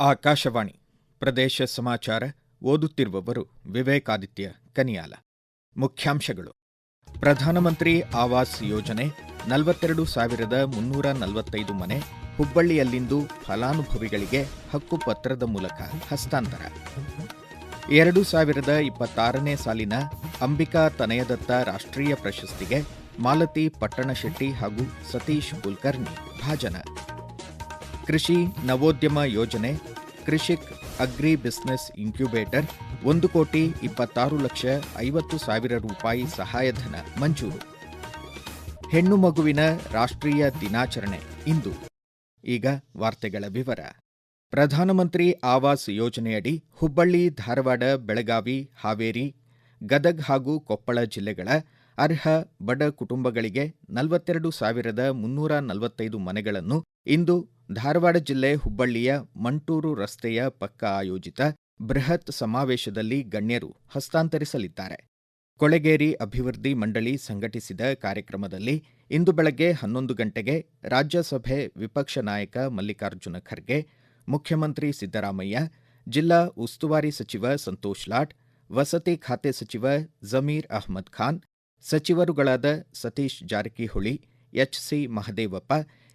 ಆಕಾಶವಾಣಿ ಪ್ರದೇಶ ಸಮಾಚಾರ ಓದುತ್ತಿರುವವರು ವಿವೇಕಾದಿತ್ಯ ಕನಿಯಾಲ. ಮುಖ್ಯಾಂಶಗಳು. ಪ್ರಧಾನಮಂತ್ರಿ ಆವಾಸ್ ಯೋಜನೆ ನಲವತ್ತೆರಡು ಸಾವಿರದ ಮುನ್ನೂರ ನಲವತ್ತೈದು ಮನೆ ಹುಬ್ಬಳ್ಳಿಯಲ್ಲಿಂದು ಫಲಾನುಭವಿಗಳಿಗೆ ಹಕ್ಕುಪತ್ರದ ಮೂಲಕ ಹಸ್ತಾಂತರ. ಎರಡು ಸಾವಿರದ ಇಪ್ಪತ್ತಾರನೇ ಸಾಲಿನ ಅಂಬಿಕಾ ತನಯದತ್ತ ರಾಷ್ಟ್ರೀಯ ಪ್ರಶಸ್ತಿಗೆ ಮಾಲತಿ ಪಟ್ಟಣಶೆಟ್ಟಿ ಹಾಗೂ ಸತೀಶ್ ಕುಲಕರ್ಣಿ ಭಾಜನ. ಕೃಷಿ ನವೋದ್ಯಮ ಯೋಜನೆ, ಕೃಷಿಕ್ ಅಗ್ರಿ ಬಿಸ್ನೆಸ್ ಇನ್ಕ್ಯುಬೇಟರ್, ಒಂದು ಕೋಟಿ ಇಪ್ಪತ್ತಾರು ಲಕ್ಷ ಐವತ್ತು ಸಾವಿರ ರೂಪಾಯಿ ಸಹಾಯಧನ ಮಂಜೂರು. ಹೆಣ್ಣು ಮಗುವಿನ ರಾಷ್ಟ್ರೀಯ ದಿನಾಚರಣೆ ಇಂದು. ಈಗ ವಾರ್ತೆಗಳ ವಿವರ. ಪ್ರಧಾನಮಂತ್ರಿ ಆವಾಸ್ ಯೋಜನೆಯಡಿ ಹುಬ್ಬಳ್ಳಿ, ಧಾರವಾಡ, ಬೆಳಗಾವಿ, ಹಾವೇರಿ, ಗದಗ್ ಹಾಗೂ ಕೊಪ್ಪಳ ಜಿಲ್ಲೆಗಳ ಅರ್ಹ ಬಡ ಕುಟುಂಬಗಳಿಗೆ ನಲವತ್ತೆರಡು ಸಾವಿರದ ಮುನ್ನೂರ ನಲವತ್ತೈದು ಮನೆಗಳನ್ನು ಇಂದು ಧಾರವಾಡ ಜಿಲ್ಲೆ ಹುಬ್ಬಳ್ಳಿಯ ಮಂಟೂರು ರಸ್ತೆಯ ಪಕ್ಕ ಆಯೋಜಿತ ಬೃಹತ್ ಸಮಾವೇಶದಲ್ಲಿ ಗಣ್ಯರು ಹಸ್ತಾಂತರಿಸಲಿದ್ದಾರೆ. ಕೊಳೆಗೇರಿ ಅಭಿವೃದ್ಧಿ ಮಂಡಳಿ ಸಂಘಟಿಸಿದ ಕಾರ್ಯಕ್ರಮದಲ್ಲಿ ಇಂದು ಬೆಳಗ್ಗೆ ಹನ್ನೊಂದು ಗಂಟೆಗೆ ರಾಜ್ಯಸಭೆ ವಿಪಕ್ಷ ನಾಯಕ ಮಲ್ಲಿಕಾರ್ಜುನ ಖರ್ಗೆ, ಮುಖ್ಯಮಂತ್ರಿ ಸಿದ್ದರಾಮಯ್ಯ, ಜಿಲ್ಲಾ ಉಸ್ತುವಾರಿ ಸಚಿವ ಸಂತೋಷ್ ಲಾಟ್ ವಸತಿ ಖಾತೆ ಸಚಿವ Zameer Ahmed Khan, ಸಚಿವರುಗಳಾದ Satish Jarkiholi HC Mahadevappa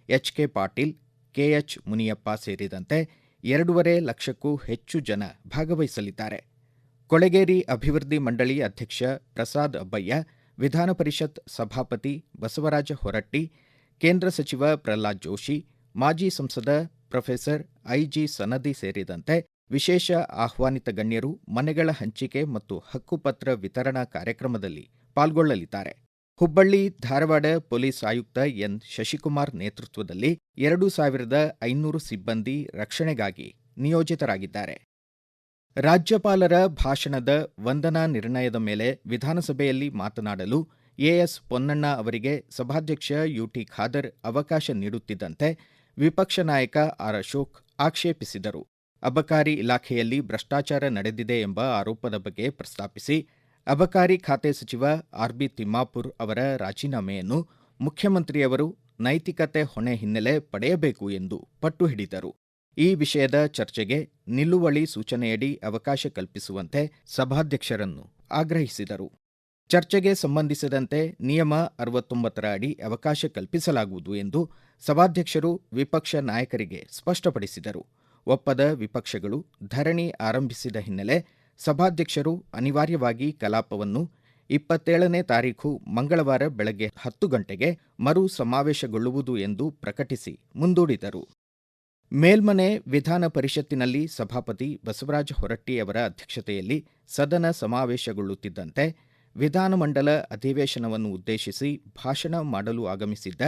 HK Patil KH Muniyappa ಸೇರಿದಂತೆ ಎರಡೂವರೆ ಲಕ್ಷಕ್ಕೂ ಹೆಚ್ಚು ಜನ ಭಾಗವಹಿಸಲಿದ್ದಾರೆ. ಕೊಳೆಗೇರಿ ಅಭಿವೃದ್ಧಿ ಮಂಡಳಿ ಅಧ್ಯಕ್ಷ ಪ್ರಸಾದ್ ಅಬ್ಬಯ್ಯ ವಿಧಾನ ಪರಿಷತ್ ಸಭಾಪತಿ ಬಸವರಾಜ ಹೊರಟ್ಟಿ, ಕೇಂದ್ರ ಸಚಿವ ಪ್ರಹ್ಲಾದ್ ಜೋಶಿ, ಮಾಜಿ ಸಂಸದ ಪ್ರೊಫೆಸರ್ ಐಜಿ ಸನದಿ ಸೇರಿದಂತೆ ವಿಶೇಷ ಆಹ್ವಾನಿತ ಗಣ್ಯರು ಮನೆಗಳ ಹಂಚಿಕೆ ಮತ್ತು ಹಕ್ಕುಪತ್ರ ವಿತರಣಾ ಕಾರ್ಯಕ್ರಮದಲ್ಲಿ ಪಾಲ್ಗೊಳ್ಳಲಿದ್ದಾರೆ. ಹುಬ್ಬಳ್ಳಿ, ಧಾರವಾಡ ಪೊಲೀಸ್ ಆಯುಕ್ತ ಎನ್. ಶಶಿಕುಮಾರ್ ನೇತೃತ್ವದಲ್ಲಿ ಎರಡು ಸಾವಿರದ ಐನೂರು ಸಿಬ್ಬಂದಿ ರಕ್ಷಣೆಗಾಗಿ ನಿಯೋಜಿತರಾಗಿದ್ದಾರೆ. ರಾಜ್ಯಪಾಲರ ಭಾಷಣದ ವಂದನಾ ನಿರ್ಣಯದ ಮೇಲೆ ವಿಧಾನಸಭೆಯಲ್ಲಿ ಮಾತನಾಡಲು ಎಎಸ್ ಪೊನ್ನಣ್ಣ ಅವರಿಗೆ ಸಭಾಧ್ಯಕ್ಷ ಯುಟಿ ಖಾದರ್ ಅವಕಾಶ ನೀಡುತ್ತಿದ್ದಂತೆ ವಿಪಕ್ಷ ನಾಯಕ ಆರ್. ಅಶೋಕ್ ಆಕ್ಷೇಪಿಸಿದರು. ಅಬಕಾರಿ ಇಲಾಖೆಯಲ್ಲಿ ಭ್ರಷ್ಟಾಚಾರ ನಡೆದಿದೆ ಎಂಬ ಆರೋಪದ ಬಗ್ಗೆ ಪ್ರಸ್ತಾಪಿಸಿ ಅಬಕಾರಿ ಖಾತೆ ಸಚಿವ ಆರ್ಬಿ ತಿಮ್ಮಾಪುರ್ ಅವರ ರಾಜೀನಾಮೆಯನ್ನು ಮುಖ್ಯಮಂತ್ರಿಯವರು ನೈತಿಕತೆ ಹೊಣೆ ಹಿನ್ನೆಲೆ ಪಡೆಯಬೇಕು ಎಂದು ಪಟ್ಟು ಹಿಡಿದರು. ಈ ವಿಷಯದ ಚರ್ಚೆಗೆ ನಿಲುವಳಿ ಸೂಚನೆಯಡಿ ಅವಕಾಶ ಕಲ್ಪಿಸುವಂತೆ ಸಭಾಧ್ಯಕ್ಷರನ್ನು ಆಗ್ರಹಿಸಿದರು. ಚರ್ಚೆಗೆ ಸಂಬಂಧಿಸಿದಂತೆ ನಿಯಮ ಅರವತ್ತೊಂಬತ್ತರ ಅಡಿ ಅವಕಾಶ ಕಲ್ಪಿಸಲಾಗುವುದು ಎಂದು ಸಭಾಧ್ಯಕ್ಷರು ವಿಪಕ್ಷ ನಾಯಕರಿಗೆ ಸ್ಪಷ್ಟಪಡಿಸಿದರು. ಒಪ್ಪದ ವಿಪಕ್ಷಗಳು ಧರಣಿ ಆರಂಭಿಸಿದ ಹಿನ್ನೆಲೆ ಸಭಾಧ್ಯಕ್ಷರು ಅನಿವಾರ್ಯವಾಗಿ ಕಲಾಪವನ್ನು ಇಪ್ಪತ್ತೇಳನೇ ತಾರೀಖು ಮಂಗಳವಾರ ಬೆಳಗ್ಗೆ ಹತ್ತು ಗಂಟೆಗೆ ಮರು ಸಮಾವೇಶಗೊಳ್ಳುವುದು ಎಂದು ಪ್ರಕಟಿಸಿ ಮುಂದೂಡಿದರು. ಮೇಲ್ಮನೆ ವಿಧಾನ ಪರಿಷತ್ತಿನಲ್ಲಿ ಸಭಾಪತಿ ಬಸವರಾಜ ಹೊರಟ್ಟಿಯವರ ಅಧ್ಯಕ್ಷತೆಯಲ್ಲಿ ಸದನ ಸಮಾವೇಶಗೊಳ್ಳುತ್ತಿದ್ದಂತೆ ವಿಧಾನಮಂಡಲ ಅಧಿವೇಶನವನ್ನು ಉದ್ದೇಶಿಸಿ ಭಾಷಣ ಮಾಡಲು ಆಗಮಿಸಿದ್ದ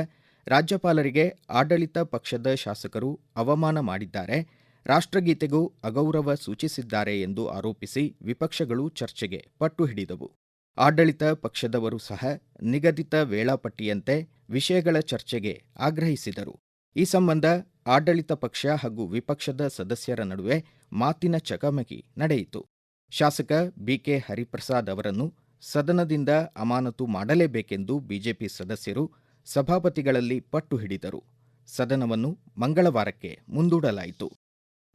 ರಾಜ್ಯಪಾಲರಿಗೆ ಆಡಳಿತ ಪಕ್ಷದ ಶಾಸಕರು ಅವಮಾನ ಮಾಡಿದ್ದಾರೆ. ರಾಷ್ಟ್ರಗೀತೆಗೂ ಅಗೌರವ ಸೂಚಿಸಿದ್ದಾರೆ ಎಂದು ಆರೋಪಿಸಿ ವಿಪಕ್ಷಗಳು ಚರ್ಚೆಗೆ ಪಟ್ಟು ಹಿಡಿದವು. ಆಡಳಿತ ಪಕ್ಷದವರು ಸಹ ನಿಗದಿತ ವೇಳಾಪಟ್ಟಿಯಂತೆ ವಿಷಯಗಳ ಚರ್ಚೆಗೆ ಆಗ್ರಹಿಸಿದರು. ಈ ಸಂಬಂಧ ಆಡಳಿತ ಪಕ್ಷ ಹಾಗೂ ವಿಪಕ್ಷದ ಸದಸ್ಯರ ನಡುವೆ ಮಾತಿನ ಚಕಮಕಿ ನಡೆಯಿತು. ಶಾಸಕ ಬಿಕೆ ಹರಿಪ್ರಸಾದ್ ಅವರನ್ನು ಸದನದಿಂದ ಅಮಾನತು ಮಾಡಲೇಬೇಕೆಂದು ಬಿಜೆಪಿ ಸದಸ್ಯರು ಸಭಾಪತಿಗಳಲ್ಲಿ ಪಟ್ಟು ಹಿಡಿದರು. ಸದನವನ್ನು ಮಂಗಳವಾರಕ್ಕೆ ಮುಂದೂಡಲಾಯಿತು.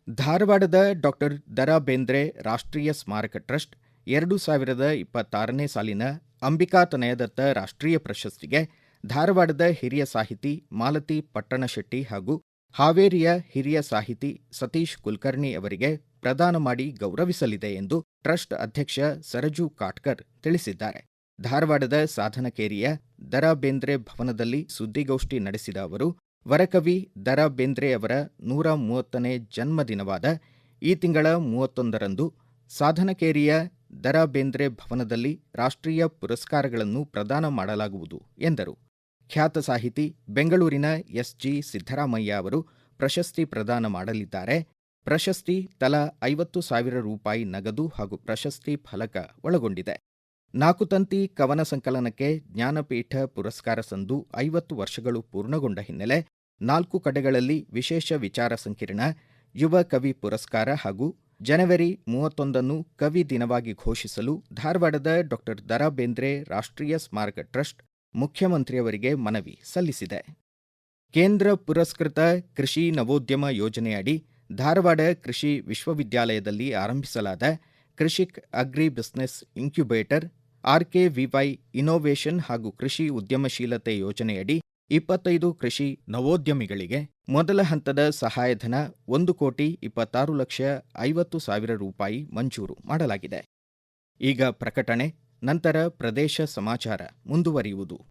ಧಾರವಾಡದ ಡಾಕ್ಟರ್ ದರಾ ಬೇಂದ್ರೆ ರಾಷ್ಟ್ರೀಯ ಸ್ಮಾರಕ ಟ್ರಸ್ಟ್ ಎರಡು ಸಾವಿರದ ಇಪ್ಪತ್ತಾರನೇ ಸಾಲಿನ ಅಂಬಿಕಾ ತನಯದತ್ತ ರಾಷ್ಟ್ರೀಯ ಪ್ರಶಸ್ತಿಗೆ ಧಾರವಾಡದ ಹಿರಿಯ ಸಾಹಿತಿ ಮಾಲತಿ ಪಟ್ಟಣಶೆಟ್ಟಿ ಹಾಗೂ ಹಾವೇರಿಯ ಹಿರಿಯ ಸಾಹಿತಿ ಸತೀಶ್ ಕುಲಕರ್ಣಿ ಅವರಿಗೆ ಪ್ರದಾನ ಮಾಡಿ ಗೌರವಿಸಲಿದೆ ಎಂದು ಟ್ರಸ್ಟ್ ಅಧ್ಯಕ್ಷ ಸರಜು ಕಾಟ್ಕರ್ ತಿಳಿಸಿದ್ದಾರೆ. ಧಾರವಾಡದ ಸಾಧನಕೇರಿಯ ದರಾ ಬೇಂದ್ರೆ ಭವನದಲ್ಲಿ ಸುದ್ದಿಗೋಷ್ಠಿ ನಡೆಸಿದ ಅವರು ವರಕವಿ ದರಾ ಬೇಂದ್ರೆ ಅವರ ನೂರ ಮೂವತ್ತನೇ ಜನ್ಮದಿನವಾದ ಈ ತಿಂಗಳ ಮೂವತ್ತೊಂದರಂದು ಸಾಧನಕೇರಿಯ ದರಾ ಬೇಂದ್ರೆ ಭವನದಲ್ಲಿ ರಾಷ್ಟ್ರೀಯ ಪುರಸ್ಕಾರಗಳನ್ನು ಪ್ರದಾನ ಮಾಡಲಾಗುವುದು ಎಂದರು. ಖ್ಯಾತ ಸಾಹಿತಿ ಬೆಂಗಳೂರಿನ ಎಸ್ಜಿ ಸಿದ್ದರಾಮಯ್ಯ ಅವರು ಪ್ರಶಸ್ತಿ ಪ್ರದಾನ ಮಾಡಲಿದ್ದಾರೆ. ಪ್ರಶಸ್ತಿ ತಲಾ ಐವತ್ತು ಸಾವಿರ ರೂಪಾಯಿ ನಗದು ಹಾಗೂ ಪ್ರಶಸ್ತಿ ಫಲಕ ಒಳಗೊಂಡಿದೆ. ನಾಕುತಂತಿ ಕವನ ಸಂಕಲನಕ್ಕೆ ಜ್ಞಾನಪೀಠ ಪುರಸ್ಕಾರ ಸಂದು ಐವತ್ತು ವರ್ಷಗಳು ಪೂರ್ಣಗೊಂಡ ಹಿನ್ನೆಲೆ ನಾಲ್ಕು ಕಡೆಗಳಲ್ಲಿ ವಿಶೇಷ ವಿಚಾರ ಸಂಕಿರಣ, ಯುವ ಕವಿ ಪುರಸ್ಕಾರ ಹಾಗೂ ಜನವರಿ ಮೂವತ್ತೊಂದನ್ನು ಕವಿ ದಿನವಾಗಿ ಘೋಷಿಸಲು ಧಾರವಾಡದ ಡಾಕ್ಟರ್ ದರಾ ಬೇಂದ್ರೆ ರಾಷ್ಟ್ರೀಯ ಸ್ಮಾರಕ ಟ್ರಸ್ಟ್ ಮುಖ್ಯಮಂತ್ರಿಯವರಿಗೆ ಮನವಿ ಸಲ್ಲಿಸಿದೆ. ಕೇಂದ್ರ ಪುರಸ್ಕೃತ ಕೃಷಿ ನವೋದ್ಯಮ ಯೋಜನೆಯಡಿ ಧಾರವಾಡ ಕೃಷಿ ವಿಶ್ವವಿದ್ಯಾಲಯದಲ್ಲಿ ಆರಂಭಿಸಲಾದ Krishik agri business incubator RKVY innovation ಹಾಗೂ ಕೃಷಿ ಉದ್ಯಮಶೀಲತೆ ಯೋಜನೆಯಡಿ ಇಪ್ಪತ್ತೈದು ಕೃಷಿ ನವೋದ್ಯಮಿಗಳಿಗೆ ಮೊದಲ ಹಂತದ ಸಹಾಯಧನ ಒಂದು ಕೋಟಿ ಇಪ್ಪತ್ತಾರು ಲಕ್ಷ ಐವತ್ತು ಸಾವಿರ ರೂಪಾಯಿ ಮಂಜೂರು ಮಾಡಲಾಗಿದೆ. ಈಗ ಪ್ರಕಟಣೆ, ನಂತರ ಪ್ರದೇಶ ಸಮಾಚಾರ ಮುಂದುವರಿಯುವುದು.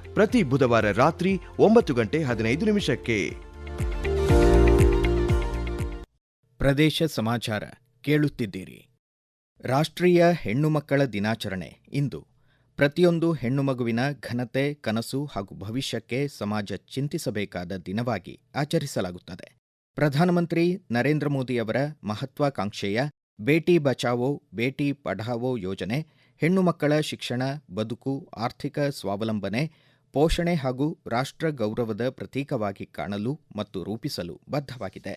ಪ್ರತಿ ಬುಧವಾರ ರಾತ್ರಿ ಒಂಬತ್ತು ಗಂಟೆ ಹದಿನೈದು ನಿಮಿಷಕ್ಕೆ. ಪ್ರದೇಶ ಸಮಾಚಾರ ಕೇಳುತ್ತಿದ್ದೀರಿ. ರಾಷ್ಟ್ರೀಯ ಹೆಣ್ಣು ಮಕ್ಕಳ ದಿನಾಚರಣೆ ಇಂದು. ಪ್ರತಿಯೊಂದು ಹೆಣ್ಣು ಮಗುವಿನ ಘನತೆ, ಕನಸು ಹಾಗೂ ಭವಿಷ್ಯಕ್ಕೆ ಸಮಾಜ ಚಿಂತಿಸಬೇಕಾದ ದಿನವಾಗಿ ಆಚರಿಸಲಾಗುತ್ತದೆ. ಪ್ರಧಾನಮಂತ್ರಿ ನರೇಂದ್ರ ಮೋದಿಯವರ ಮಹತ್ವಾಕಾಂಕ್ಷೆಯ ಬೇಟಿ ಬಚಾವೋ, ಬೇಟಿ ಪಢಾವೋ ಯೋಜನೆ, ಹೆಣ್ಣು ಮಕ್ಕಳ ಶಿಕ್ಷಣ, ಬದುಕು, ಆರ್ಥಿಕ ಸ್ವಾವಲಂಬನೆ ಪೋಷಣೆ ಹಾಗೂ ರಾಷ್ಟ್ರ ಗೌರವದ ಪ್ರತೀಕವಾಗಿ ಕಾಣಲು ಮತ್ತು ರೂಪಿಸಲು ಬದ್ಧವಾಗಿದೆ.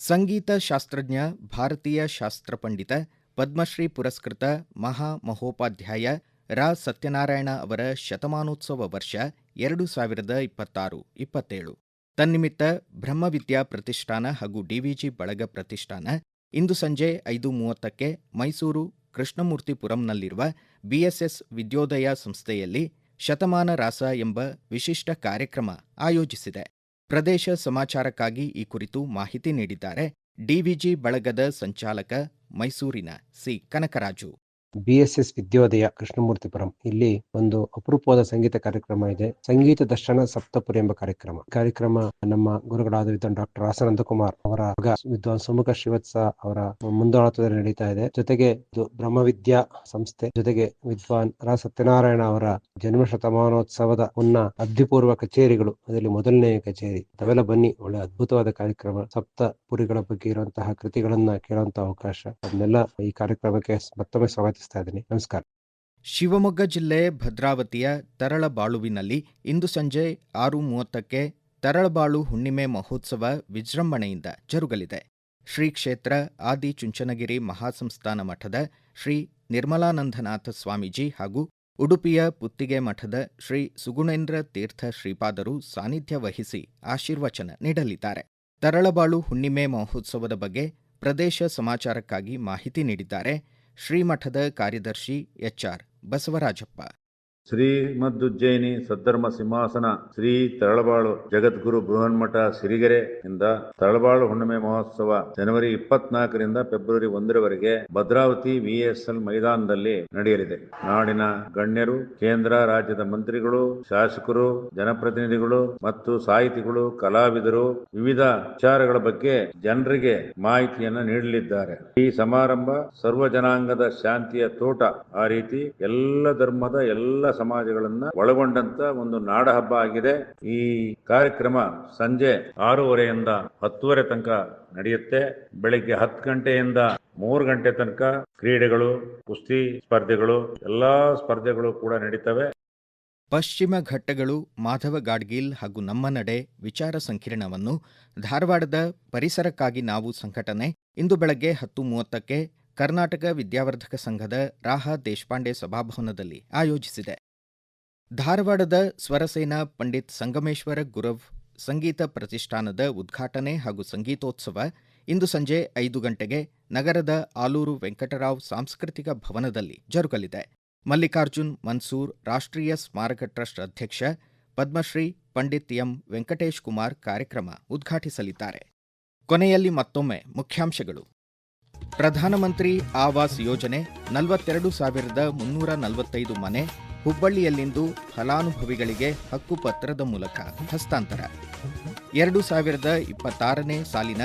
ಸಂಗೀತ ಶಾಸ್ತ್ರಜ್ಞ, ಭಾರತೀಯ ಶಾಸ್ತ್ರ ಪಂಡಿತ, ಪದ್ಮಶ್ರೀ ಪುರಸ್ಕೃತ ಮಹಾ ಮಹೋಪಾಧ್ಯಾಯ ರಾ. ಸತ್ಯನಾರಾಯಣ ಅವರ ಶತಮಾನೋತ್ಸವ ವರ್ಷ ಎರಡು ಸಾವಿರದ ಇಪ್ಪತ್ತಾರು, ಇಪ್ಪತ್ತೇಳು. ತನ್ನಿಮಿತ್ತ ಬ್ರಹ್ಮವಿದ್ಯಾ ಪ್ರತಿಷ್ಠಾನ ಹಾಗೂ ಡಿವಿಜಿ ಬಳಗ ಪ್ರತಿಷ್ಠಾನ ಇಂದು ಸಂಜೆ ಐದು ಮೂವತ್ತಕ್ಕೆ ಮೈಸೂರು ಕೃಷ್ಣಮೂರ್ತಿಪುರಂನಲ್ಲಿರುವ ಬಿಎಸ್ಎಸ್ ವಿದ್ಯೋದಯ ಸಂಸ್ಥೆಯಲ್ಲಿ ಶತಮಾನ ರಾಸ ಎಂಬ ವಿಶಿಷ್ಟ ಕಾರ್ಯಕ್ರಮ ಆಯೋಜಿಸಿದೆ. ಪ್ರದೇಶ ಸಮಾಚಾರಕ್ಕಾಗಿ ಈ ಕುರಿತು ಮಾಹಿತಿ ನೀಡಿದ್ದಾರೆ ಡಿವಿಜಿ ಬಳಗದ ಸಂಚಾಲಕ ಮೈಸೂರಿನ ಸಿ. ಕನಕರಾಜು. ಬಿಎಸ್ಎಸ್ ವಿದ್ಯೋದಯ ಕೃಷ್ಣಮೂರ್ತಿಪುರಂ ಇಲ್ಲಿ ಒಂದು ಅಪರೂಪವಾದ ಸಂಗೀತ ಕಾರ್ಯಕ್ರಮ ಇದೆ. ಸಂಗೀತ ದರ್ಶನ ಸಪ್ತಪುರಿ ಎಂಬ ಕಾರ್ಯಕ್ರಮ. ಕಾರ್ಯಕ್ರಮ ನಮ್ಮ ಗುರುಗಳಾದ ವಿದ್ವಾನ್ ಡಾಕ್ಟರ್ ಆಸನಂದ ಕುಮಾರ್ ಅವರ ವಿದ್ವಾನ್ ಸುಮುಖ ಶ್ರೀವತ್ಸ ಅವರ ಮುಂದಾಳತ್ವದಲ್ಲಿ ನಡೀತಾ ಇದೆ. ಜೊತೆಗೆ ಇದು ಬ್ರಹ್ಮವಿದ್ಯಾ ಸಂಸ್ಥೆ. ಜೊತೆಗೆ ವಿದ್ವಾನ್ ರಾ ಸತ್ಯನಾರಾಯಣ ಅವರ ಜನ್ಮ ಶತಮಾನೋತ್ಸವದ ಮುನ್ನ ಅದ್ಭುತಪೂರ್ವ ಕಚೇರಿಗಳು. ಅದರಲ್ಲಿ ಮೊದಲನೇ ಕಚೇರಿ. ತಾವೆಲ್ಲ ಬನ್ನಿ. ಒಳ್ಳೆ ಅದ್ಭುತವಾದ ಕಾರ್ಯಕ್ರಮ. ಸಪ್ತಪುರಿಗಳ ಬಗ್ಗೆ ಇರುವಂತಹ ಕೃತಿಗಳನ್ನ ಕೇಳುವಂತಹ ಅವಕಾಶ. ಅದನ್ನೆಲ್ಲ ಈ ಕಾರ್ಯಕ್ರಮಕ್ಕೆ ಮತ್ತೊಮ್ಮೆ ಸ್ವಾಗತಿಸ್ತಾ ಇದ್ದೀನಿ. ನಮಸ್ಕಾರ. ಶಿವಮೊಗ್ಗ ಜಿಲ್ಲೆ ಭದ್ರಾವತಿಯ ತರಳಬಾಳುವಿನಲ್ಲಿ ಇಂದು ಸಂಜೆ ಆರು ಮೂವತ್ತಕ್ಕೆ ತರಳಬಾಳು ಹುಣ್ಣಿಮೆ ಮಹೋತ್ಸವ ವಿಜೃಂಭಣೆಯಿಂದ ಜರುಗಲಿದೆ. ಶ್ರೀ ಕ್ಷೇತ್ರ ಆದಿ ಚುಂಚನಗಿರಿ ಮಹಾಸಂಸ್ಥಾನ ಮಠದ ಶ್ರೀ ನಿರ್ಮಲಾನಂದನಾಥ ಸ್ವಾಮೀಜಿ ಹಾಗೂ ಉಡುಪಿಯ ಪುತ್ತಿಗೆ ಮಠದ ಶ್ರೀ ಸುಗುಣೇಂದ್ರ ತೀರ್ಥ ಶ್ರೀಪಾದರು ಸಾನ್ನಿಧ್ಯ ವಹಿಸಿ ಆಶೀರ್ವಚನ ನೀಡಲಿದ್ದಾರೆ. ತರಳಬಾಳು ಹುಣ್ಣಿಮೆ ಮಹೋತ್ಸವದ ಬಗ್ಗೆ ಪ್ರದೇಶ ಸಮಾಚಾರಕ್ಕಾಗಿ ಮಾಹಿತಿ ನೀಡಿದ್ದಾರೆ. ಶ್ರೀಮಠದ ಕಾರ್ಯದರ್ಶಿ ಎಚ್ಆರ್ ಬಸವರಾಜಪ್ಪ ಶ್ರೀಮದ್ದುಜ್ಜಯಿನಿ ಸದ್ಧರ್ಮ ಸಿಂಹಾಸನ ಶ್ರೀ ತರಳಬಾಳು ಜಗದ್ಗುರು ಬೃಹನ್ಮಠ ಸಿರಿಗೆರೆ ಇಂದ ತರಳಬಾಳು ಹುಣ್ಣಿಮೆ ಮಹೋತ್ಸವ ಜನವರಿ ಇಪ್ಪತ್ನಾಲ್ಕರಿಂದ ಫೆಬ್ರವರಿ ಒಂದರವರೆಗೆ ಭದ್ರಾವತಿ ವಿಎಸ್ಎಲ್ ಮೈದಾನದಲ್ಲಿ ನಡೆಯಲಿದೆ. ನಾಡಿನ ಗಣ್ಯರು, ಕೇಂದ್ರ ರಾಜ್ಯದ ಮಂತ್ರಿಗಳು, ಶಾಸಕರು, ಜನಪ್ರತಿನಿಧಿಗಳು ಮತ್ತು ಸಾಹಿತಿಗಳು, ಕಲಾವಿದರು ವಿವಿಧ ವಿಚಾರಗಳ ಬಗ್ಗೆ ಜನರಿಗೆ ಮಾಹಿತಿಯನ್ನು ನೀಡಲಿದ್ದಾರೆ. ಈ ಸಮಾರಂಭ ಸರ್ವ ಜನಾಂಗದ ಶಾಂತಿಯ ತೋಟ. ಆ ರೀತಿ ಎಲ್ಲ ಧರ್ಮದ ಎಲ್ಲ ಸಮಾಜಗಳನ್ನ ಒಳಗೊಂಡಂತ ಒಂದು ನಾಡ ಹಬ್ಬ ಆಗಿದೆ. ಈ ಕಾರ್ಯಕ್ರಮ ಸಂಜೆ ಆರೂವರೆಯಿಂದ ಹತ್ತುವರೆ ತನಕ ನಡೆಯುತ್ತೆ. ಬೆಳಿಗ್ಗೆ ಹತ್ತು ಗಂಟೆಯಿಂದ ಮೂರು ಗಂಟೆ ತನಕ ಕ್ರೀಡೆಗಳು, ಕುಸ್ತಿ ಸ್ಪರ್ಧೆಗಳು, ಎಲ್ಲಾ ಸ್ಪರ್ಧೆಗಳು ಕೂಡ ನಡೀತವೆ. ಪಶ್ಚಿಮ ಘಟ್ಟಗಳು ಮಾಧವ ಗಾಡ್ಗೀಲ್ ಹಾಗೂ ನಮ್ಮ ನಡೆ ವಿಚಾರ ಸಂಕಿರಣವನ್ನು ಧಾರವಾಡದ ಪರಿಸರಕ್ಕಾಗಿ ನಾವು ಸಂಘಟನೆ ಇಂದು ಬೆಳಗ್ಗೆ ಹತ್ತು ಮೂವತ್ತಕ್ಕೆ ಕರ್ನಾಟಕ ವಿದ್ಯಾವರ್ಧಕ ಸಂಘದ ರಾಹ ದೇಶಪಾಂಡೆ ಸಭಾಭವನದಲ್ಲಿ ಆಯೋಜಿಸಿದೆ. ಧಾರವಾಡದ ಸ್ವರಸೇನಾ ಪಂಡಿತ್ ಸಂಗಮೇಶ್ವರ ಗುರವ್ ಸಂಗೀತ ಪ್ರತಿಷ್ಠಾನದ ಉದ್ಘಾಟನೆ ಹಾಗೂ ಸಂಗೀತೋತ್ಸವ ಇಂದು ಸಂಜೆ ಐದು ಗಂಟೆಗೆ ನಗರದ ಆಲೂರು ವೆಂಕಟರಾವ್ ಸಾಂಸ್ಕೃತಿಕ ಭವನದಲ್ಲಿ ಜರುಗಲಿದೆ. ಮಲ್ಲಿಕಾರ್ಜುನ್ ಮನ್ಸೂರ್ ರಾಷ್ಟ್ರೀಯ ಸ್ಮಾರಕ ಟ್ರಸ್ಟ್ ಅಧ್ಯಕ್ಷ ಪದ್ಮಶ್ರೀ ಪಂಡಿತ್ ಎಂ ವೆಂಕಟೇಶ್ ಕುಮಾರ್ ಕಾರ್ಯಕ್ರಮ ಉದ್ಘಾಟಿಸಲಿದ್ದಾರೆ. ಕೊನೆಯಲ್ಲಿ ಮತ್ತೊಮ್ಮೆ ಮುಖ್ಯಾಂಶಗಳು. ಪ್ರಧಾನಮಂತ್ರಿ ಆವಾಸ್ ಯೋಜನೆ ನಲವತ್ತೆರಡು ಸಾವಿರದ ಮುನ್ನೂರ ನಲವತ್ತೈದು ಮನೆ ಹುಬ್ಬಳ್ಳಿಯಲ್ಲಿಂದು ಫಲಾನುಭವಿಗಳಿಗೆ ಹಕ್ಕುಪತ್ರದ ಮೂಲಕ ಹಸ್ತಾಂತರ. ಎರಡು ಸಾವಿರದ ಇಪ್ಪತ್ತಾರನೇ ಸಾಲಿನ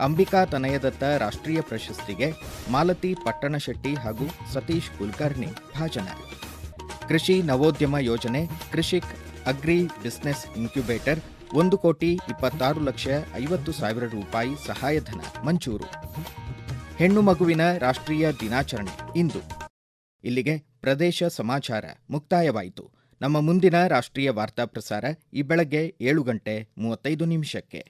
ಅಂಬಿಕಾ ತನಯದತ್ತ ರಾಷ್ಟ್ರೀಯ ಪ್ರಶಸ್ತಿಗೆ ಮಾಲತಿ ಪಟ್ಟಣಶೆಟ್ಟಿ ಹಾಗೂ ಸತೀಶ್ ಕುಲಕರ್ಣಿ ಭಾಜನ. ಕೃಷಿ ನವೋದ್ಯಮ ಯೋಜನೆ ಕೃಷಿಕ್ ಅಗ್ರಿ ಬಿಸ್ನೆಸ್ ಇನ್ಕ್ಯುಬೇಟರ್ ಒಂದು ಕೋಟಿ ಇಪ್ಪತ್ತಾರು ಲಕ್ಷ ಐವತ್ತು ಸಾವಿರ ರೂಪಾಯಿ ಸಹಾಯಧನ ಮಂಜೂರು. ಹೆಣ್ಣು ಮಗುವಿನ ರಾಷ್ಟ್ರೀಯ ದಿನಾಚರಣೆ ಇಂದು. ಇಲ್ಲಿಗೆ ಪ್ರದೇಶ ಸಮಾಚಾರ ಮುಕ್ತಾಯವಾಯಿತು. ನಮ್ಮ ಮುಂದಿನ ರಾಷ್ಟ್ರೀಯ ವಾರ್ತಾ ಪ್ರಸಾರ ಈ ಬೆಳಗ್ಗೆ ಏಳು ಗಂಟೆ ಮೂವತ್ತೈದು ನಿಮಿಷಕ್ಕೆ.